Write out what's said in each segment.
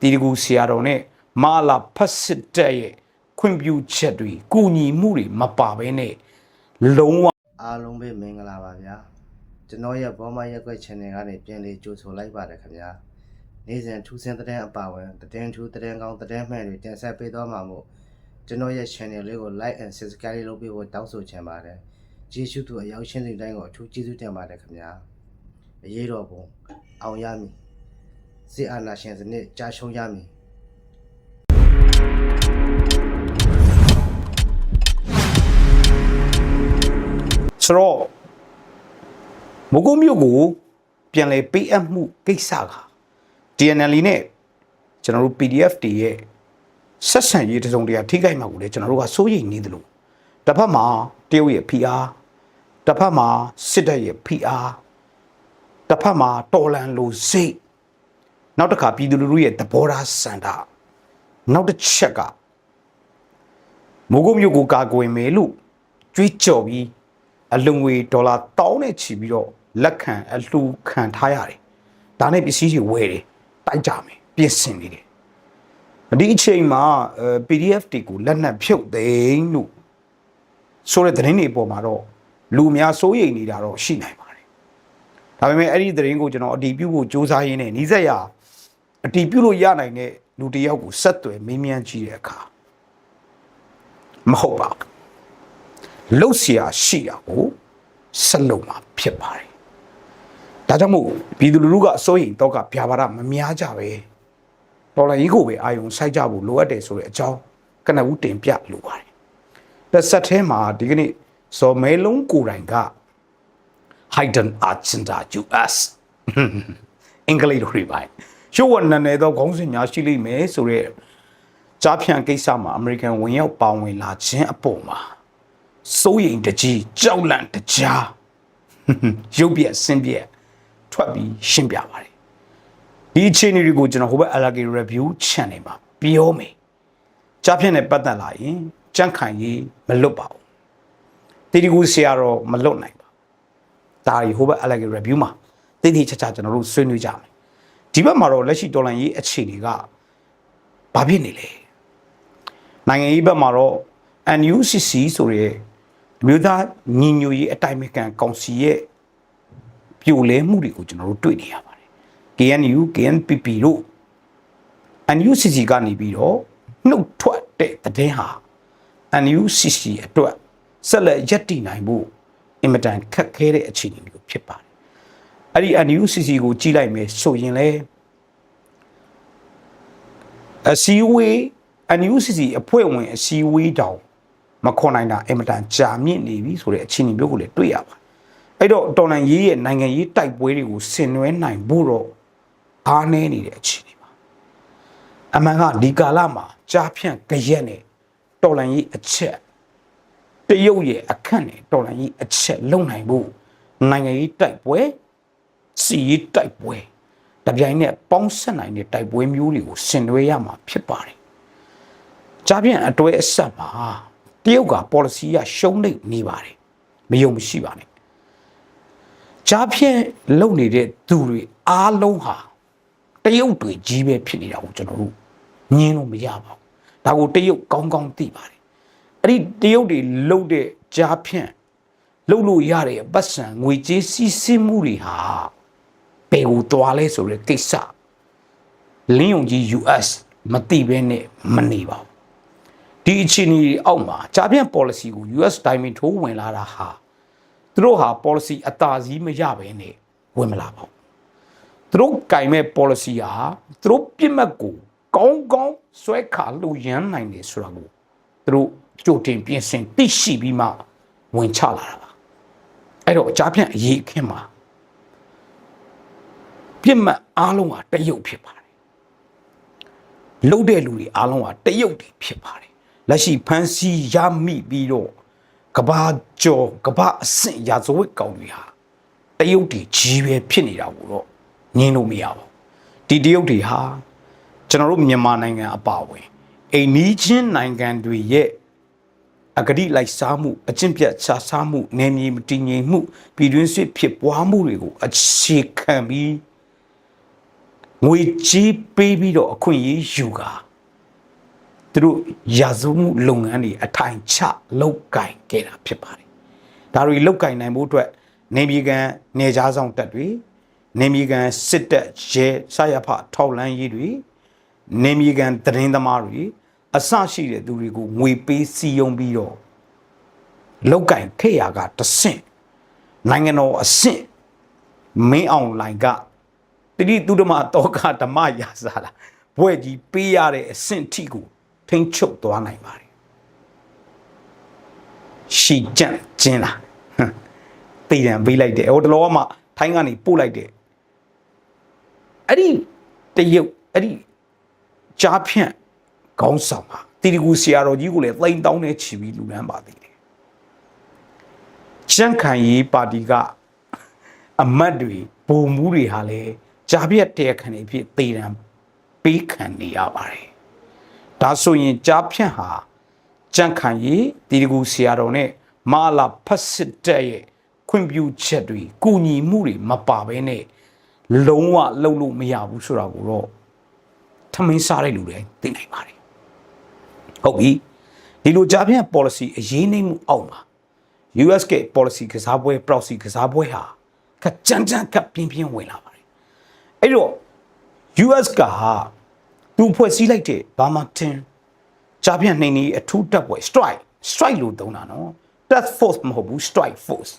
တီတကူဆရာတော်နဲ့မာလာဖတ်စစ်တက်ရဲ့ခွင့်ပြုချက်တွေကုညီမှုတွေမပါဘဲနဲ့လုံးဝအားလုံးပဲမင်္ဂလာပါဗျာကျွန်တော်ရဲ့ဘောမရက်ွက် channel ကနေပြန်လေးကြိုဆိုလိုက်ပါတယ်ခင်ဗျာနေ့စဉ်ထူးဆန်းတဲ့အပါဝင်သတင်းထူးသတင်းကောင်းသတင်းမှန်တွေတင်ဆက်ပေးသွားမှာမို့ကျွန်တော်ရဲ့ channel လေးကို like and subscribe လုပ်ပေးဖို့တောင်းဆိုချင်ပါတယ်ကျေးဇူးတူအရောက်ရှင်းစီတိုင်းကိုအထူးကျေးဇူးတင်ပါတယ်ခင်ဗျာအရေးတော်ပုံအောင်ရမည် စစ်အာဏာရှင်စနစ်ကြာရှုံးရမည်ဆိုတော့မုကုမြို့ကိုပြန်လဲပေးအပ်မှုကိစ္စက DNL နဲ့ကျွန်တော်တို့ PDF တွေရဲ့ဆက်ဆံရေးတစ်စုံတရာထိခိုက်မှာကိုလည်းကျွန်တော်တို့ကစိုးရိမ်နေသလိုတစ်ဖက်မှာတရုတ်ရဲ့ PR တစ်ဖက်မှာစစ်တပ်ရဲ့ PR တစ်ဖက်မှာတော်လန်လိုစိတ် နောက်တစ်ခါပြည်သူလူထုရဲ့သဘောထားစံတာနောက်တစ်ချက်ကမိုးကုတ်မြို့ကိုကာကွယ်မယ်လို့ကြွေးကြော်ပြီးအလုံငွေဒေါ်လာတောင်းနဲ့ချီပြီးတော့လက်ခံအလှူခံထားရတယ်။ဒါနဲ့ပစ္စည်းတွေဝယ်တယ်တိုက်ကြမယ်ပြင်ဆင်နေတယ်။ဒီအချိန်မှာအဲ PDF တွေကိုလက်နက်ဖြုတ်သိမ်းလို့ဆိုတဲ့သတင်းတွေအပေါ်မှာတော့လူအများစိုးရိမ်နေတာတော့ရှိနိုင်ပါတယ်။ဒါပေမဲ့အဲ့ဒီသတင်းကိုကျွန်တော်အတီးပြုတ်ဖို့စ조사ရင်းနဲ့နီးစက်ရအ အတီးပြုလို့ရနိုင်တဲ့လူတယောက်ကိုဆက်သွယ်မေးမြန်းကြည့်တဲ့အခါမဟုတ်ပါဘူးလှုပ်ရှားရှိရကိုဆက်လုပ်မှာဖြစ်ပါတယ်ဒါကြောင့်မို့ပြည်သူလူထုကအစိုးရတော့ကဗျာပါဒမများကြပဲတော်လည်းဤကိုပဲအာယုံစိုက်ကြဖို့လိုအပ်တယ်ဆိုတဲ့အကြောင်းကနဦးတင်ပြလိုပါတယ်တစ်ဆက်ထဲမှာဒီကနေ့ဇော်မဲလုံးကိုယ်တိုင်က Hayden Archanda US အင်္ဂလိပ်လိုတွေပါ ရှုပ်ဝနနေသောခေါင်းစဉ်များရှိလိမ့်မယ်ဆိုတဲ့ကြားဖြန့်ကိစ္စမှာအမေရိကန်ဝင်ရောက်ပါဝင်လာခြင်းအပေါ်မှာစိုးရိမ်တကြီးကြောက်လန့်တကြားရုပ်ပြက်ဆင်းပြက်ထွက်ပြီးရှင်းပြပါတယ်ဒီအခြေအနေတွေကိုကျွန်တော်ဟိုဘက် Alage Review Channel မှာပြောမယ်ကြားဖြန့်နဲ့ပတ်သက်လာရင်ကြန့်ခိုင်ရေးမလွတ်ပါဘူးတီတီကူဆရာတော့မလွတ်နိုင်ပါဘူးဒါရီဟိုဘက် Alage Review မှာတိတိကျကျကျွန်တော်တို့ဆွေးနွေးကြမယ် ဒီဘက်မှာတော့လက်ရှိဒေါ်လာရေးအခြေအနေကဘာဖြစ်နေလဲနိုင်ငံရေးဘက်မှာတော့ NUCC ဆိုရဲအမျိုးသားညီညွတ်ရေးအတိုင်ပင်ခံကောင်စီရဲ့ပြိုလဲမှုတွေကိုကျွန်တော်တို့တွေ့နေရပါတယ် KNU KNPP တို့ NUCC ကနေပြီးတော့နှုတ်ထွက်တဲ့တဲ့င်းဟာ NUCC အတွက်ဆက်လက်ရပ်တည်နိုင်ဖို့အင်မတန်ခက်ခဲတဲ့အခြေအနေမျိုးဖြစ်ပါတယ် အဲ့ဒီ NUCC ကိုကြီးလိုက်မယ်ဆိုရင်လေအစည်းအဝေး NUCC အဖွဲ့ဝင်အစည်းအဝေးတောင်မခေါ်နိုင်တာအင်မတန်ကြာမြင့်နေပြီဆိုတဲ့အခြေအနေမျိုးကိုလည်းတွေ့ရပါတယ်အဲ့တော့တော်လန်ရေးရဲ့နိုင်ငံရေးတိုက်ပွဲတွေကိုဆင်နွှဲနိုင်ဖို့တော့အားနည်းနေတဲ့အခြေအနေပါအမှန်ကဒီကာလမှာကြားဖြန့်ကြရက်နဲ့တော်လန်ရေးအချက်တရုတ်ရဲ့အခန့်နဲ့တော်လန်ရေးအချက်လုံနိုင်ဖို့နိုင်ငံရေးတိုက်ပွဲ စီရေးတိုက်ပွဲတပြိုင်နက်ပေါင်းဆက်နိုင်တဲ့တိုက်ပွဲမျိုးတွေကိုဆင်နွှဲရမှာဖြစ်ပါတယ်ကြားဖြန့်အတွဲအဆက်မှာတရုတ်က policy ရရှုံးနေနေပါတယ်မယုံမရှိပါနဲ့ကြားဖြန့်လုံနေတဲ့သူတွေအားလုံးဟာတရုတ်တွေကြီးပဲဖြစ်နေတာကိုကျွန်တော်တို့ညင်းလို့မရပါဘူးဒါကိုတရုတ်ကောင်းကောင်းသိပါတယ်အဲ့ဒီတရုတ်တွေလုံတဲ့ကြားဖြန့်လုံလို့ရတဲ့ပတ်စံငွေကြေးစီးဆင်းမှုတွေဟာ ဘယ်ကိုသွားလဲဆိုတဲ့ကိစ္စလင်းယုံကြီး US မသိဘဲနဲ့မနေပါဘူးဒီအခြေအနေတွေအောက်မှာကြားပြန် policy ကို US diamond ထိုးဝင်လာတာဟာသူတို့ဟာ policy အသာစီးမရဘဲနဲ့ဝင်မလာပါဘူးသူတို့ကင်မဲ့ policy ဟာသူတို့ပြစ်မှတ်ကိုကောင်းကောင်းဆွဲခါလို့ရမ်းနိုင်တယ်ဆိုတာကိုသူတို့ကြိုတင်ပြင်ဆင်သိရှိပြီးမှဝင်ချလာတာပါအဲ့တော့ကြားပြန်အရေးအခင်းမှာ ပြစ်မှတ်အားလုံးဟာတရုတ်ဖြစ်ပါတယ်လှုပ်တဲ့လူတွေအားလုံးကတရုတ်တွေဖြစ်ပါတယ်လက်ရှိဖန်စီရမိပြီးတော့ကဘာကျော်ကဘာအဆင့်ရာဇဝတ်ကောင်တွေဟာတရုတ်တွေကြီးပဲဖြစ်နေတာကိုတော့ငင်းလို့မရပါဘူးဒီတရုတ်တွေဟာကျွန်တော်တို့မြန်မာနိုင်ငံအပါအဝင်အိမ်နီးချင်းနိုင်ငံတွေရဲ့အဂတိလိုက်စားမှုအကျင့်ပြတ်ချစားမှုနယ်မြေမတည်ငြိမ်မှုပြည်တွင်းစစ်ဖြစ်ပွားမှုတွေကိုအခြေခံပြီး ငွေကြီးပေးပြီးတော့အခွင့်အရေးယူကာသူတို့ရာဇဝမှုလုပ်ငန်းတွေအထိုင်ချလောက်ကင်ခဲ့တာဖြစ်ပါတယ်ဒါတွေလောက်ကင်နိုင်ဖို့အတွက်နေပြည်ကန်နေကြားဆောင်တပ်တွေနေပြည်ကန်စစ်တပ်ရဲစရဖထောက်လန်းရေးတွေနေပြည်ကန်သတင်းသမားတွေအစရှိတဲ့သူတွေကိုငွေပေးစီယုံပြီးတော့လောက်ကင်ခဲ့ရကတဆင့်နိုင်ငံတော်အဆင့်မင်းအောင်လိုင်က တိတိသူဓမ္မတောကဓမ္မရာဇာလာဘွဲ့ကြီးပေးရတဲ့အဆင့်ထိကိုထိမ့်ချုပ်သွားနိုင်ပါတယ်ရှီကြန့်ကျင်းလာဟမ်တည်တံပေးလိုက်တယ်ဟိုတလောကမှထိုင်းကနေပို့လိုက်တယ်အဲ့ဒီတရုတ်အဲ့ဒီကြားဖြန့်ခေါင်းဆောင်ဟာတီရီကူဆရာတော်ကြီးကိုလည်းသိမ်းတောင်းနေချီပြီးလူလန်းပါသေးတယ်ချန့်ခိုင်ရေးပါတီကအမတ်တွေဘုံမှုတွေဟာလည်း ကြားပြတ်တရားခံနေဖြစ်တည်တံပေးခံနေရပါတယ်ဒါဆိုရင်ကြားဖြန့်ဟာကြန့်ခိုင်ရေးတီရီကူဆရာတော်နဲ့မာလာဖတ်စစ်တဲ့ရဲ့ခွင့်ပြုချက်တွေကုညီမှုတွေမပါဘဲနဲ့လုံးဝလှုပ်လို့မရဘူးဆိုတာကိုတော့ထမင်းစားတဲ့လူတွေသိနိုင်ပါတယ်ဟုတ်ပြီဒီလိုကြားဖြန့် policy အရေးနှိမ့်မှုအောက်မှာ US က policy ကစားပွဲ proxy ကစားပွဲဟာကကြမ်းကြမ်းကပြင်းပြင်းဝင်လာပါတယ် အဲ့တော့ US ကဟာသူဖွဲ့စည်းလိုက်တဲ့ဘာမှတင်ကြားဖြန့်နှိမ့်နေအထူးတပ်ပွဲ strike strike လို့သုံးတာနော် task force မဟုတ်ဘူး strike force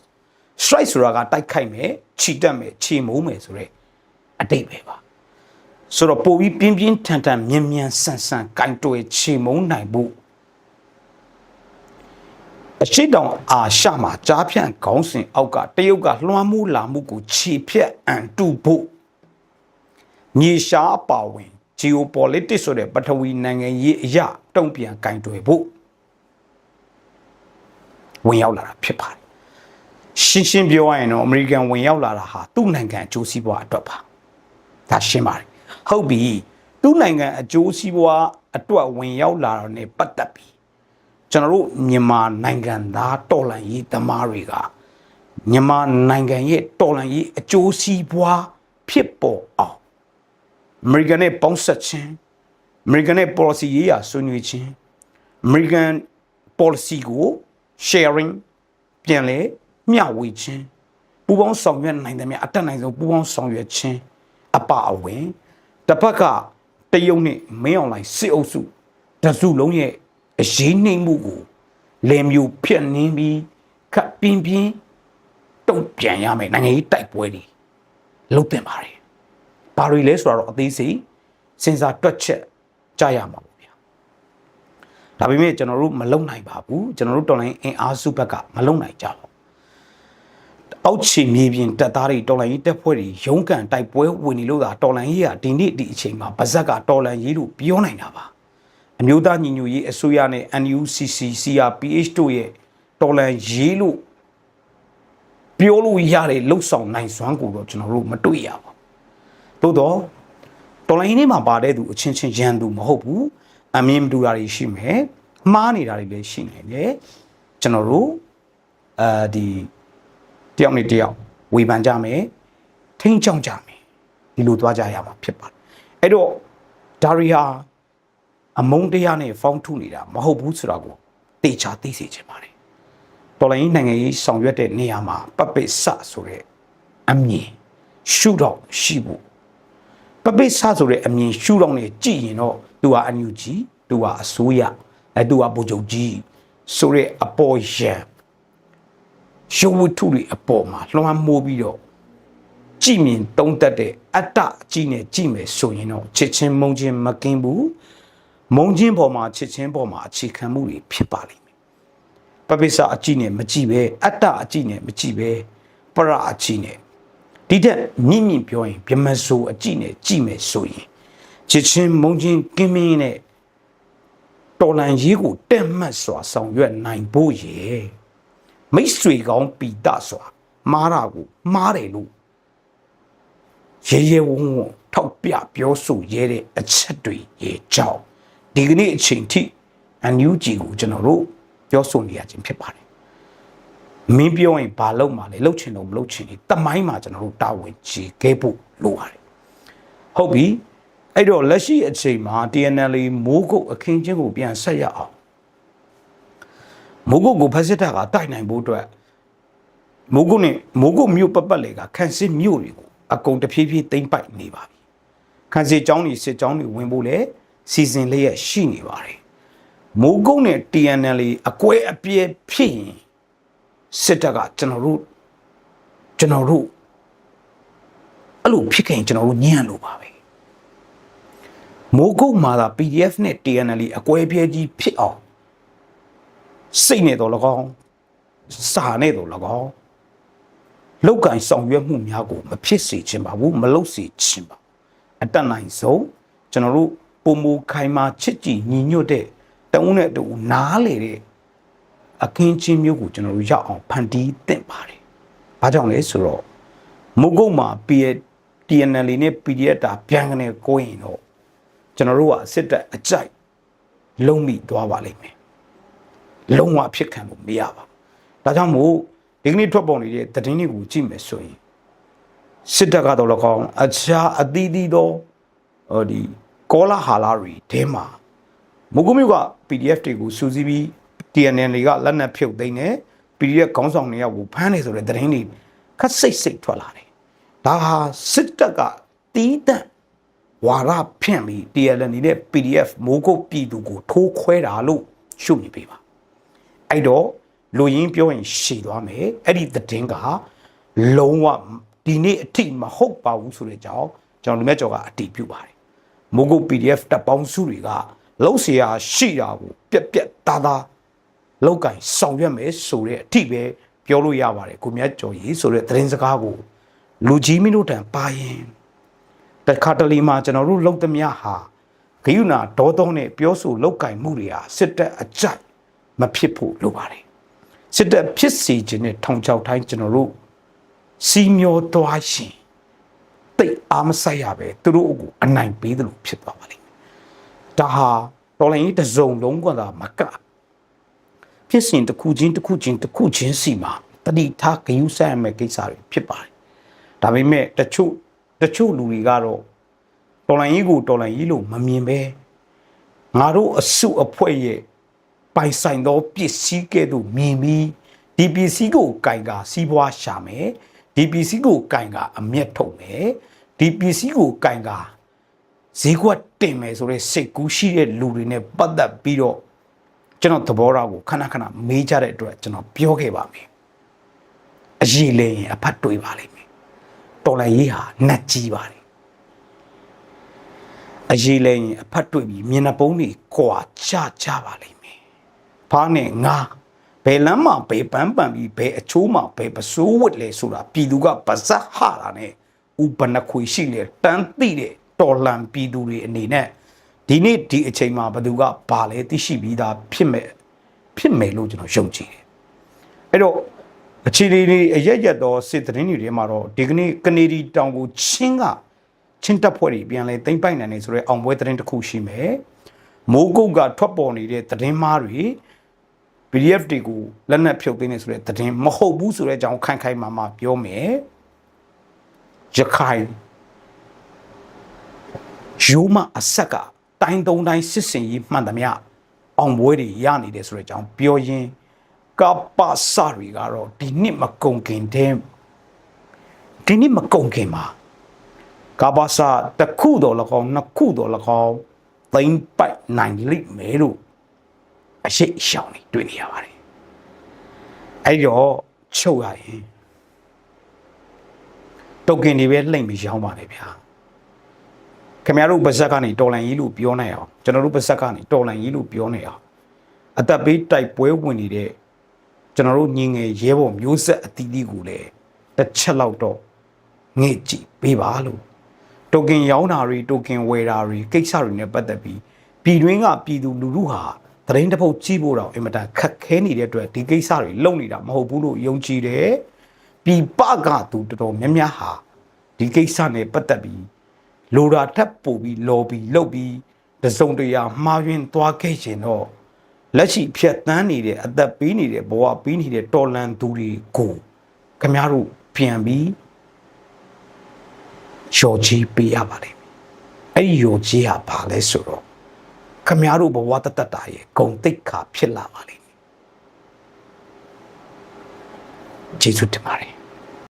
strike ဆိုတာကတိုက်ခိုက်မယ်ခြိတက်မယ်ခြေမုံမယ်ဆိုတော့အတိတ်ပဲပါဆိုတော့ပိုပြီးပြင်းပြင်းထန်ထန်မြ мян ဆန်ဆန်ကင်တွယ်ခြေမုံနိုင်ဖို့အရှိတောင်အာရှမှာကြားဖြန့်ခေါင်းစဉ်အောက်ကတရုတ်ကလွှမ်းမိုးလာမှုကိုခြေဖြတ်အန်တုဖို့ မြေရှားပါဝင် geopolitics ဆိုတဲ့ပထဝီနိုင်ငံရေးအရာတုံ့ပြန်ကင်တွယ်ဖို့ဝင်ရောက်လာတာဖြစ်ပါတယ်ရှင်းရှင်းပြောရရင်တော့အမေရိကန်ဝင်ရောက်လာတာဟာသူ့နိုင်ငံအကျိုးစီးပွားအတွက်ပါဒါရှင်းပါတယ်ဟုတ်ပြီသူ့နိုင်ငံအကျိုးစီးပွားအတွက်ဝင်ရောက်လာတာ ਨੇ ပတ်သက်ပြီးကျွန်တော်တို့မြန်မာနိုင်ငံသားတော်လှန်ရေးသမားတွေကမြန်မာနိုင်ငံရဲ့တော်လှန်ရေးအကျိုးစီးပွားဖြစ်ပေါ်အောင် အမေရိကန်နဲ့ပေါင်းဆက်ခြင်းအမေရိကန်နဲ့ policy ရေးရာဆွေးနွေးခြင်း American policy ကို sharing ပြန်လဲမျှဝေခြင်းပူးပေါင်းဆောင်ရွက်နိုင်တယ်မြတ်အတက်နိုင်ဆုံးပူးပေါင်းဆောင်ရွက်ခြင်းအပအဝင်တစ်ဖက်ကတရုတ်နဲ့မင်းအောင်လိုင်းစစ်အုပ်စုတစုလုံးရဲ့အရေးနှိမ့်မှုကိုလယ်မျိုးဖြတ်နှင်းပြီးခပ်ပြင်းပြင်းတုံ့ပြန်ရမယ်နိုင်ငံရေးတိုက်ပွဲတွေလုပ်တင်ပါတယ် ဘာတွေလဲဆိုတော့အသေးစိတ်စဉ်းစားတွက်ချက်ကြရမှာပေါ့ဗျာဒါပေမဲ့ကျွန်တော်တို့မလုံနိုင်ပါဘူးကျွန်တော်တို့တော်လိုင်းအင်အားစုဘက်ကမလုံနိုင်ကြပါဘူးအောက်ခြေမြေပြင်တပ်သားတွေတော်လိုင်းရေးတပ်ဖွဲ့တွေရုန်းကန်တိုက်ပွဲဝင်နေလို့သာတော်လိုင်းရေးကဒီနေ့ဒီအချိန်မှာဗဇက်ကတော်လိုင်းရေးလို့ပြောနိုင်တာပါအမျိုးသားညီညွတ်ရေးအစိုးရနဲ့ NUCC CRPH တို့ရဲ့တော်လိုင်းရေးလို့ပြောလို့ရတဲ့လှုပ်ဆောင်နိုင်စွမ်းကိုတော့ကျွန်တော်တို့မတွေ့ရပါဘူး သို့တော့တော်လိုင်းရေးမှာပါတဲ့သူအချင်းချင်းရန်သူမဟုတ်ဘူးအမြင်မတူတာတွေရှိမယ်မှားနေတာတွေလည်းရှိနေတယ်ကျွန်တော်တို့အဲဒီတယောက်နဲ့တယောက်ဝေဖန်ကြမယ်ထိန်းချောင်းကြမယ်ဒီလိုသွားကြရမှာဖြစ်ပါတယ်အဲ့တော့ဒါရီဟာအမုန်းတရားနဲ့ဖောင်းထုနေတာမဟုတ်ဘူးဆိုတာကိုတေချာသိစေချင်ပါတယ်တော်လိုင်းနိုင်ငံရေးဆောင်ရွက်တဲ့နေရာမှာပပိစဆိုတဲ့အမြင်ရှုတော့ရှိဖို့ ပပိစဆိုတဲ့အမြင်ရှုတော့နေကြည့်ရင်တော့သူဟာအန်ယူဂျီသူဟာအစိုးရအဲသူဟာဗိုလ်ချုပ်ကြီးဆိုတဲ့အပေါ်ရန်ရုပ်ဝတ္ထုတွေအပေါ်မှာလွှမ်းမိုးပြီးတော့ကြည်မြင်တုံးတက်တဲ့အတ္တအကြည့်နဲ့ကြည့်မယ်ဆိုရင်တော့ချစ်ချင်းမုန်းချင်းမကင်းဘူးမုန်းချင်းပေါ်မှာချစ်ချင်းပေါ်မှာအခြေခံမှုတွေဖြစ်ပါလိမ့်မယ်ပပိစအကြည့်နဲ့မကြည့်ပဲအတ္တအကြည့်နဲ့မကြည့်ပဲပရအကြည့်နဲ့ ဒီတဲ့မြင့်မြင့်ပြောရင်ဗြမဆိုအကြည့်နဲ့ကြည့်မယ်ဆိုရင်ချစ်ချင်းမုန်းချင်းကင်းမင်းနဲ့တော်လန်ရေးကိုတက်မှတ်စွာဆောင်ရွက်နိုင်ဖို့ရယ်မိတ်ဆွေကောင်းပီတစွာမားတာကိုမားတယ်လို့ရေရေဝုံဝုံထောက်ပြပြောဆိုရဲတဲ့အချက်တွေရဲ့ကြောင့်ဒီကနေ့အချိန်ထိအန်ယူဂျီကိုကျွန်တော်တို့ပြောဆိုနေရခြင်းဖြစ်ပါတယ် မင်းပြောရင်ဘာလုပ်မှာလဲလှုပ်ချင်တော့မလှုပ်ချင်ဘူးတမိုင်းမှာကျွန်တော်တို့တာဝန်ကြီးခဲ့ဖို့လိုပါတယ်ဟဟုတ်ပြီအဲ့တော့လက်ရှိအချိန်မှာ TNL မိုးကုတ်အခင်းချင်းကိုပြန်ဆက်ရအောင်မိုးကုတ်ကိုဖက်စစ်တပ်ကတိုက်နိုင်ဖို့အတွက်မိုးကုတ်နဲ့မိုးကုတ်မြို့ပတ်ပတ်လေကခန့်စစ်မြို့တွေကိုအကုန်တဖြည်းဖြည်းတိမ့်ပိုက်နေပါပြီခန့်စစ်ကျောင်းတွေစစ်ကျောင်းတွေဝင်ဖို့လည်းစီစဉ်လေးရရှိနေပါတယ်မိုးကုတ်နဲ့ TNL အကွဲအပြဲဖြစ်ရင် စစ်တပ်ကကျွန်တော်တို့ကျွန်တော်တို့အဲ့လိုဖြစ်ခင်ကျွန်တော်တို့ညံ့လို့ပါပဲမိုးကုတ်မှာသာ PDF နဲ့ TNL အကွဲပြဲကြီးဖြစ်အောင်စိတ်နဲ့တော့၎င်းစာနဲ့တော့၎င်းလောက်ကင်ဆောင်ရွက်မှုများကိုမဖြစ်စေချင်ပါဘူးမလုပ်စေချင်ပါဘူးအတက်နိုင်ဆုံးကျွန်တော်တို့ပုံမူခိုင်မာချစ်ကြည်ညီညွတ်တဲ့တအုံးနဲ့တူနားလေတဲ့ အခင်းချင်းမျိုးကိုကျွန်တော်တို့ရောက်အောင်ဖန်တီးသင့်ပါတယ်။ဘာကြောင့်လဲဆိုတော့မုတ်ကုတ်မှာ PS TNL နဲ့ PDF တာပြန်ကနေကိုရင်တော့ကျွန်တော်တို့ကစစ်တပ်အကြိုက်လုံးမိသွားပါလိမ့်မယ်။လုံးဝဖြစ်ခံလို့မရပါဘူး။ဒါကြောင့်မို့ဒီကနေ့ထွက်ပေါ်နေတဲ့သတင်းတွေကိုကြည့်မယ်ဆိုရင်စစ်တပ်ကတော့လည်းကောင်းအခြားအသီးသီးသောဟိုဒီကောလာဟာလာတွေတဲမှာမုကုမြို့က PDF တွေကိုစူးစီးပြီး TNN တွေကလက်နက်ဖြုတ်သိမ်းတယ် PDF ခေါင်းဆောင်တွေယောက်ကိုဖမ်းနေဆိုတဲ့သတင်းတွေခက်စိတ်စိတ်ထွက်လာတယ်ဒါဟာစစ်တပ်ကတီးတန့်ဝါရဖြန့်ပြီး TNN နဲ့ PDF မိုးကုတ်ပြည်သူကိုထိုးခွဲတာလို့ရှုမြင်ပေးပါအဲ့တော့လူရင်းပြောရင်ရှည်သွားမယ်အဲ့ဒီသတင်းကလုံးဝဒီနေ့အထိမဟုတ်ပါဘူးဆိုတဲ့အကြောင်းကျွန်တော်လူမြတ်ကျော်ကအတည်ပြုပါတယ်မိုးကုတ် PDF တပ်ပေါင်းစုတွေကလုံးเสียရှိတာကိုပြက်ပြက်သားသား လောက်ကင်ဆောင်ရွက်မယ်ဆိုတဲ့အထိပဲပြောလို့ရပါတယ်ကိုမြတ်ကျော်ကြီးဆိုတဲ့သတင်းစကားကိုလူကြီးမင်းတို့တန်ပါရင်တခါတလေမှာကျွန်တော်တို့လုံသမျှဟာဂယုနာဒေါသောနဲ့ပြောဆိုလောက်ကင်မှုတွေဟာစစ်တပ်အကြိုက်မဖြစ်ဖို့လိုပါတယ်စစ်တပ်ဖြစ်စီခြင်းနဲ့ထောင်ချောက်တိုင်းကျွန်တော်တို့စီမျောသွားရှင်တိတ်အားမဆိုင်ရပဲသူတို့ကိုအနိုင်ပေးတယ်လို့ဖြစ်သွားပါလိမ့်မယ်ဒါဟာတော်လိုင်းတစ်စုံလုံးကသာမက ဖြစ်စဉ်တစ်ခုချင်းတစ်ခုချင်းတစ်ခုချင်းစီမှာတတိထားဂယုဆိုင်ရမယ့်ကိစ္စတွေဖြစ်ပါတယ်ဒါပေမဲ့တချို့တချို့လူတွေကတော့တော်လိုင်းကြီးကိုတော်လိုင်းကြီးလို့မမြင်ပဲငါတို့အစုအဖွဲ့ရဲ့ပိုင်ဆိုင်သောပစ္စည်းကဲ့သို့မြင်ပြီးဒီပစ္စည်းကိုကင်ကာစီးပွားရှာမယ်ဒီပစ္စည်းကိုကင်ကာအမျက်ထုတ်မယ်ဒီပစ္စည်းကိုကင်ကာဈေးကွက်တင်မယ်ဆိုတဲ့စိတ်ကူးရှိတဲ့လူတွေနဲ့ပတ်သက်ပြီးတော့ ကျွန်တော်သဘောထားကိုခဏခဏမေးကြတဲ့အတွက်ကျွန်တော်ပြောခဲ့ပါမယ်အရေးလဲရင်အဖတ်တွေးပါလိမ့်မယ်တော်လိုက်ရေးဟာနှက်ကြီးပါလေအရေးလဲရင်အဖတ်တွေးပြီးမျက်နှာပုံးတွေကွာချကြပါလိမ့်မယ်ဖားနဲ့ငါဘယ်လမ်းမှာဘယ်ပန်းပန်ပြီးဘယ်အချိုးမှာဘယ်ပစိုးဝတ်လဲဆိုတာပြည်သူကပါဇက်ဟာတာနဲ့ဥပနခွေရှိလေတန်းသိတဲ့တော်လန်ပြည်သူတွေအနေနဲ့ ဒီနေ့ဒီအချိန်မှာဘသူကဘာလဲသိရှိပြီးသားဖြစ်မဲ့ဖြစ်မယ်လို့ကျွန်တော်ယုံကြည်တယ်အဲ့တော့အခြေအနေတွေအရက်ရက်တော့စစ်သတင်းတွေထဲမှာတော့ဒီကနေ့ကနေဒီတောင်ကိုချင်းကချင်းတပ်ဖွဲ့တွေပြန်လဲတိမ့်ပိုက်နိုင်နေဆိုတော့အောင်ပွဲသတင်းတစ်ခုရှိမယ်မိုးကုတ်ကထွက်ပေါ်နေတဲ့သတင်းမားတွေ PDF တွေကိုလက်နက်ဖြုတ်သိမ်းနေဆိုတဲ့သတင်းမဟုတ်ဘူးဆိုတဲ့အကြောင်းခိုင်ခိုင်မာမာပြောမယ်ရခိုင်ယူမအဆက်က တိုင်းသုံးတိုင်းစစ်စင်ရေးမှန်သမျှအောင်ပွဲတွေရနေတယ်ဆိုတဲ့အကြောင်းပြောရင်းကပ္ပစတွေကတော့ဒီနှစ်မကုန်ခင်တည်းဒီနှစ်မကုန်ခင်မှာကပ္ပစတစ်ခုတော့၎င်းနှစ်ခုတော့၎င်းသိမ့်ပိုက်နိုင်လိမ့်မယ်လို့အရှိရှောင်းနေတွေ့နေရပါတယ်အဲ့တော့ချုပ်ရရင်တုတ်ကင်တွေပဲလှိမ့်ပြီးရောင်းပါလေဗျာ ခင်ဗျားတို့ပါဇက်ကနေတော်လန်ကြီးလို့ပြောနိုင်အောင်ကျွန်တော်တို့ပါဇက်ကနေတော်လန်ကြီးလို့ပြောနိုင်အောင်အသက်ပေးတိုက်ပွဲဝင်နေတဲ့ကျွန်တော်တို့ညီငယ်ရဲဘော်မျိုးဆက်အသီးသီးကိုလည်းတစ်ချက်လောက်တော့ငှေ့ကြည့်ပေးပါလို့တိုကင်ရောင်းတာတွေတိုကင်ဝယ်တာတွေကိစ္စတွေနဲ့ပတ်သက်ပြီးပြည်တွင်းကပြည်သူလူထုဟာသတင်းတစ်ပုတ်ကြည့်ဖို့တော့အင်မတန်ခက်ခဲနေတဲ့အတွက်ဒီကိစ္စတွေလုပ်နေတာမဟုတ်ဘူးလို့ယုံကြည်တယ်ပြည်ပကသူတော်တော်များများဟာဒီကိစ္စနဲ့ပတ်သက်ပြီး လိုတာထပ်ပို့ပြီးလော်ပြီးလှုပ်ပြီးတစုံတရာမှားယွင်းသွားခဲ့ခြင်းတော့လက်ရှိဖြတ်တန်းနေတဲ့အသက်ပေးနေတဲ့ဘဝပေးနေတဲ့တော်လန်သူတွေကိုခမရတို့ပြန်ပြီးလျှော်ကြီးပေးရပါလိမ့်မယ်အဲ့ဒီယုံကြည်ဟာဘာလဲဆိုတော့ခမည်းတော်ဘဝတတတာရဲ့ဂုံတိတ်ခါဖြစ်လာပါလိမ့်မယ်ကျေးဇူးတင်ပါတယ်